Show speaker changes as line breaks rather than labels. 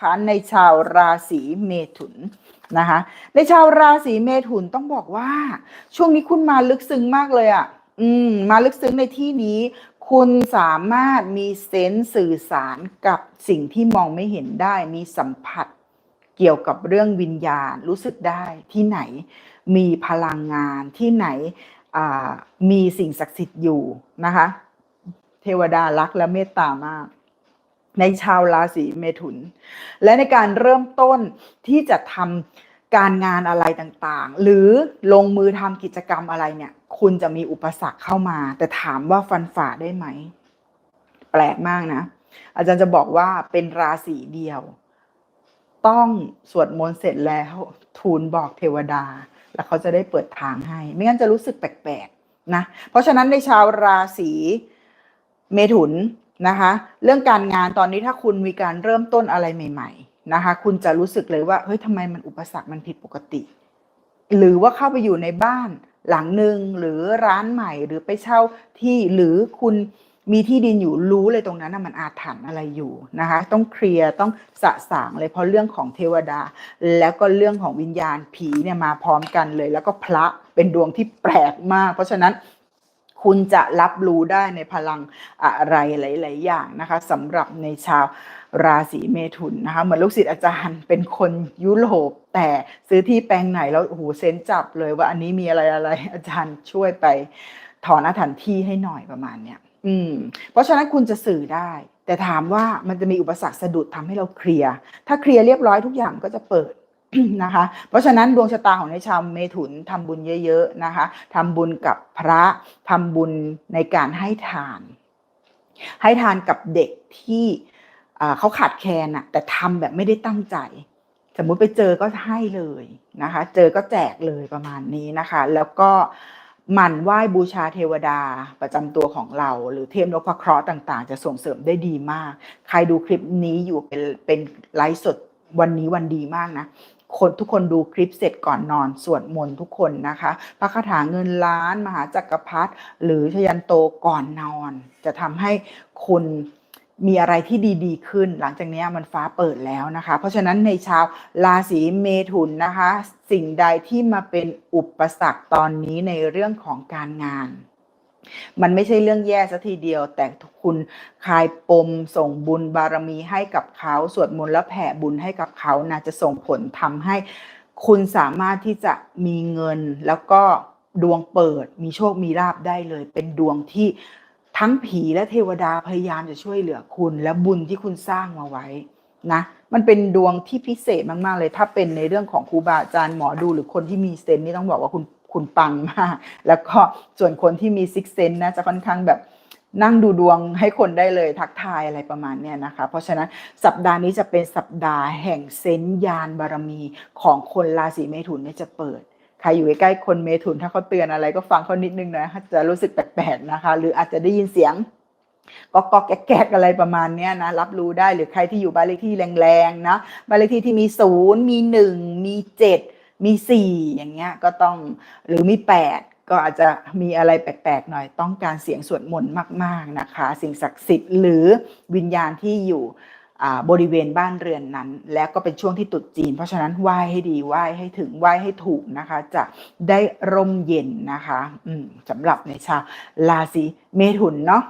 นะคะในชาวราศีเมถุนนะคะในชาวราศีเมถุนต้องบอกว่า ช่วงนี้คุณมาลึกซึ้งมากเลยอะ่ะอืมมาลึกซึ้งในที่นี้คุณสามารถมีเซนส์สื่อสารกับสิ่งที่มองไม่เห็นได้ มีสัมผัสเกี่ยวกับเรื่องวิญญาณรู้สึกได้ที่ไหนมีพลังงานที่ไหนมีสิ่งศักดิ์สิทธิ์อยู่นะคะ เทวดารักและเมตตามาก ในชาวราศีเมถุน และในการเริ่มต้นที่จะทำการงานอะไรต่างๆ หรือลงมือทำกิจกรรมอะไรเนี่ย คุณจะมีอุปสรรคเข้ามา แต่ถามว่าฟันฝ่าได้ไหม แปลกมากนะ อาจารย์จะบอกว่าเป็นราศีเดียว ต้องสวดมนต์เสร็จแล้วทูลบอกเทวดา แล้วเขาจะได้เปิดทางให้ ไม่งั้นจะรู้สึกแปลกๆนะ เพราะฉะนั้นในชาวราศีเมถุน นะคะ เรื่องการงานตอนนี้ถ้าคุณมีการเริ่มต้นอะไรใหม่ ๆ นะคะ คุณจะรู้สึกเลยว่าเฮ้ยทำไมมันอุปสรรคมันผิดปกติ หรือว่าเข้าไปอยู่ในบ้านหลังหนึ่งหรือร้านใหม่หรือไปเช่าที่หรือคุณมีที่ดินอยู่รู้เลยตรงนั้นนะมันอาถรรพ์อะไรอยู่นะคะ ต้องเคลียร์ต้องสะสางเลยเพราะเรื่องของเทวดา แล้วก็เรื่องของวิญญาณผีเนี่ยมาพร้อมกันเลย แล้วก็พระเป็นดวงที่แปลกมาก เพราะฉะนั้น คุณจะรับรู้ได้ในพลังอะไรหลาย ๆ อย่างนะคะสำหรับในชาวราศีเมถุนนะคะเหมือนลูกศิษย์อาจารย์เป็นคนยุโรปแต่ซื้อที่แปลงไหนแล้วโอ้โหเซนจับเลยว่าอันนี้มีอะไรอะไรอาจารย์ช่วยไปถอนอาถรรพ์ที่ให้หน่อยประมาณเนี้ยอืม เพราะฉะนั้นคุณจะสื่อได้ แต่ถามว่ามันจะมีอุปสรรคสะดุดทำให้เราเคลียร์ถ้าเคลียร์เรียบร้อยทุกอย่างก็จะเปิด นะคะ เพราะฉะนั้นดวงชะตาของในชาวเมถุนทำบุญเยอะๆนะคะทำบุญกับพระทำบุญในการให้ทาน ให้ทานกับเด็กที่เขาขาดแคลนอะแต่ทำแบบไม่ได้ตั้งใจ สมมุติไปเจอก็ให้เลยนะคะ เจอก็แจกเลยประมาณนี้นะคะ แล้วก็หมั่นไหว้บูชาเทวดาประจำตัวของเรา หรือเทพนพเคราะห์ต่างๆ จะส่งเสริมได้ดีมาก ใครดูคลิปนี้อยู่เป็นเป็นไลฟ์สดวันนี้วันดีมากนะ คนทุกคนดูคลิปเสร็จก่อนนอนสวดมนต์ทุกคนนะคะ พระคาถาเงินล้าน มหาจักรพรรดิหรือชยันโตก่อนนอน จะทำให้คุณมีอะไรที่ดีๆ ขึ้น หลังจากนี้มันฟ้าเปิดแล้วนะคะ เพราะฉะนั้นในชาวราศีเมถุนนะคะ สิ่งใดที่มาเป็นอุปสรรคตอนนี้ในเรื่องของการงาน มันไม่ใช่เรื่องแย่ซะทีเดียว แต่คุณคลายปมส่งบุญบารมีให้กับเขาสวดมนต์และแผ่บุญให้กับเขานะจะส่งผลทำให้คุณสามารถที่จะมีเงินแล้วก็ดวงเปิดมีโชคมีลาบได้เลย เป็นดวงที่ทั้งผีและเทวดาพยายามจะช่วยเหลือคุณ และบุญที่คุณสร้างมาไว้นะมันเป็นดวงที่พิเศษมาก ๆ เลย ถ้าเป็นในเรื่องของครูบาอาจารย์หมอดูหรือคนที่มีเซนส์นี่ต้องบอกว่าคุณ คุณปังมากแล้วก็ส่วนคนที่มีซิกเซนนะจะค่อนข้างแบบนั่งดูดวงให้คนได้เลยทักทายอะไรประมาณเนี้ยนะคะ เพราะฉะนั้นสัปดาห์นี้จะเป็นสัปดาห์แห่งเซนส์ญาณบารมีของคนราศีเมถุนเนี่ยจะเปิดใครอยู่ใกล้ๆคนเมถุนถ้าเขาเตือนอะไรก็ฟังเขานิดนึงนะจะรู้สึกแปลกๆนะคะ หรืออาจจะได้ยินเสียงก็ก็แก๊กๆอะไรประมาณเนี้ยนะ รับรู้ได้หรือใครที่อยู่บ้านเลขที่แรงๆนะบ้านเลขที่ที่มีศูนย์มีหนึ่งมีเจ็ด มีสี่อย่างเงี้ยก็ต้องหรือมีแปดก็อาจจะมีอะไรแปลกๆหน่อยต้องการเสียงสวดมนต์มากๆนะคะ สิ่งศักดิ์สิทธิ์หรือวิญญาณที่อยู่อ่าบริเวณบ้านเรือนนั้น แล้วก็เป็นช่วงที่ตรุษจีน เพราะฉะนั้นไหว้ให้ดีไหว้ให้ถึงไหว้ให้ถูกนะคะ จะได้ร่มเย็นนะคะอืมสำหรับในชาวราศีเมถุนเนาะ